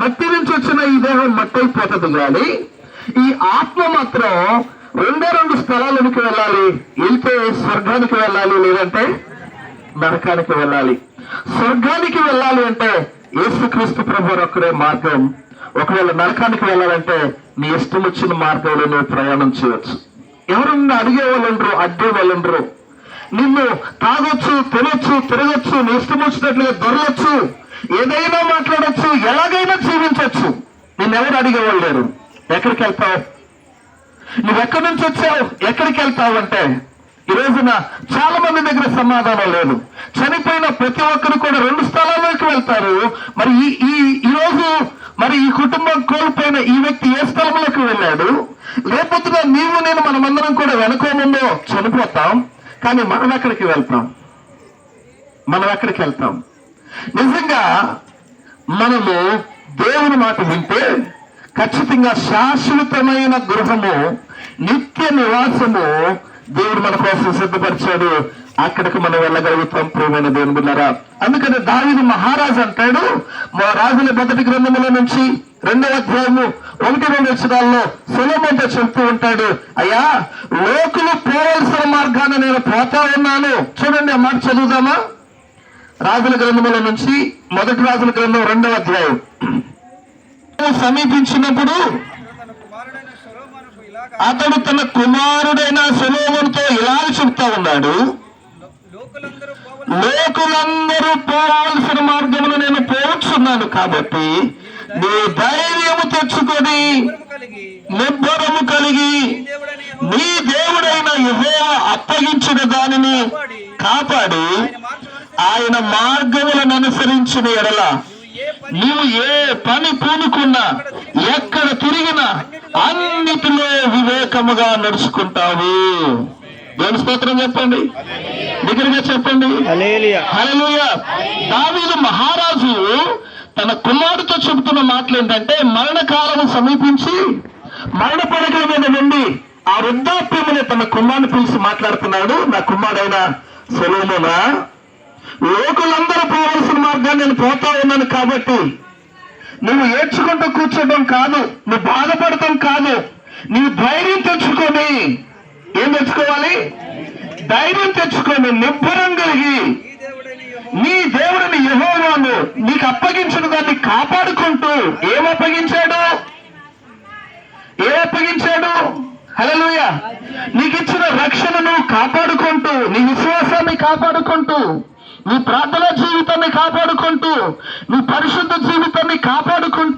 మట్టి నుంచి వచ్చిన ఈ దేహం మట్టి అయిపోతుంది కానీ ఈ ఆత్మ మాత్రం రెండే రెండు స్థలాలకి వెళ్ళాలి. వెళ్తే స్వర్గానికి వెళ్ళాలి లేదంటే నరకానికి వెళ్ళాలి. స్వర్గానికి వెళ్ళాలి అంటే యేసుక్రీస్తు ప్రభు ఒక్కడే మార్గం. ఒకవేళ నరకానికి వెళ్ళాలంటే నీ ఇష్టం వచ్చిన మార్గంలో నువ్వు ప్రయాణం చేయొచ్చు. ఎవరన్నా అడిగే వాళ్ళండ్రు అడ్డే వాళ్ళండ్రు నిన్ను తాగొచ్చు తినొచ్చు తిరగొచ్చు నీ ఇష్టం వచ్చినట్లుగా దొరలొచ్చు. ఏదైనా మాట్లాడొచ్చు ఎలాగైనా జీవించవచ్చు నిన్నెవరు అడిగేవాళ్ళు లేరు. ఎక్కడికి వెళ్తావు? నువ్వెక్కడి నుంచి వచ్చావు? ఎక్కడికి వెళ్తావు అంటే ఈ రోజున చాలా మంది దగ్గర సమాధానం లేదు. చనిపోయిన ప్రతి ఒక్కరు కూడా రెండు స్థలాల్లోకి వెళ్తారు. మరి ఈ ఈ ఈ రోజు మరి ఈ కుటుంబం కోల్పోయిన ఈ వ్యక్తి ఏ స్థలంలోకి వెళ్ళాడు? లేకపోతే నీవు నేను మనమందరం కూడా వెనుకోముందో చనిపోతాం. కానీ మనం ఎక్కడికి వెళ్తాం? మనం ఎక్కడికి వెళ్తాం? నిజంగా మనము దేవుని మాట వింటే ఖచ్చితంగా శాశ్వతమైన గృహము నిత్య నివాసము దేవుడు మన కోసం సిద్ధపరిచాడు. అక్కడికి మనం వెళ్ళగలుగుతాం ప్రియమైన దేవుని బిడ్డారా. అందుకని దావిని మహారాజు అంటాడు మా రాజుల మొదటి గ్రంథముల నుంచి రెండవ అధ్యాయము ఒకటి రెండు అక్షరాల్లో సులభంతో చెప్తూ ఉంటాడు అయ్యా లోకులు పోవలసిన మార్గాన్ని నేను పోతా ఉన్నాను. చూడండి ఆ మాట చదువుదామా? రాజుల గ్రంథముల నుంచి మొదటి రాజుల గ్రంథం రెండవ అధ్యాయం. సమీపించినప్పుడు అతడు తన కుమారుడైన సులోముతో ఇలా చెప్తా ఉన్నాడు. లోకులందరూ పోవాల్సిన మార్గమును నేను పోవచ్చున్నాను కాబట్టి నీ ధైర్యము తెచ్చుకొని నిబ్బరము కలిగి నీ దేవుడైన యెహోవా అప్పగించిన దానిని కాపాడి. ఆయన మార్గములను అనుసరించిన ఎడల నీవు ఏ పని పూనుకున్నా ఎక్కడ తిరిగినా అన్నిటిలో వివేకముగా నడుచుకుంటావు. దేవుని స్తోత్రం చెప్పండి. దగ్గరగా చెప్పండి. దావీదు మహారాజు తన కుమారుతో చెబుతున్న మాటలు ఏంటంటే మరణకాలం సమీపించి మరణ పడకల మీద నుండి ఆ వృద్ధాప్యమునే తన కుమారుని పిలిచి మాట్లాడుతున్నాడు. నా కుమారుడైన సొలోమోనా. లోకులందరూ పోవలసిన మార్గాన్ని నేను పోతా ఉన్నాను కాబట్టి నువ్వు ఏడ్చుకుంటూ కూర్చోడం కాదు నువ్వు బాధపడటం కాదు. నీవు ధైర్యం తెచ్చుకొని ఏం తెచ్చుకోవాలి? ధైర్యం తెచ్చుకొని నిబ్బరం కలిగి నీ దేవుడిని యహోవాను నీకు అప్పగించిన దాన్ని కాపాడుకుంటూ ఏం అప్పగించాడు? ఏం అప్పగించాడు? హలోయ నీకు ఇచ్చిన రక్షణను కాపాడుకుంటూ నీ విశ్వాసాన్ని కాపాడుకుంటూ నీ ప్రార్థన జీవితాన్ని కాపాడుకుంటూ నీ పరిశుద్ధ జీవితాన్ని కాపాడుకుంటూ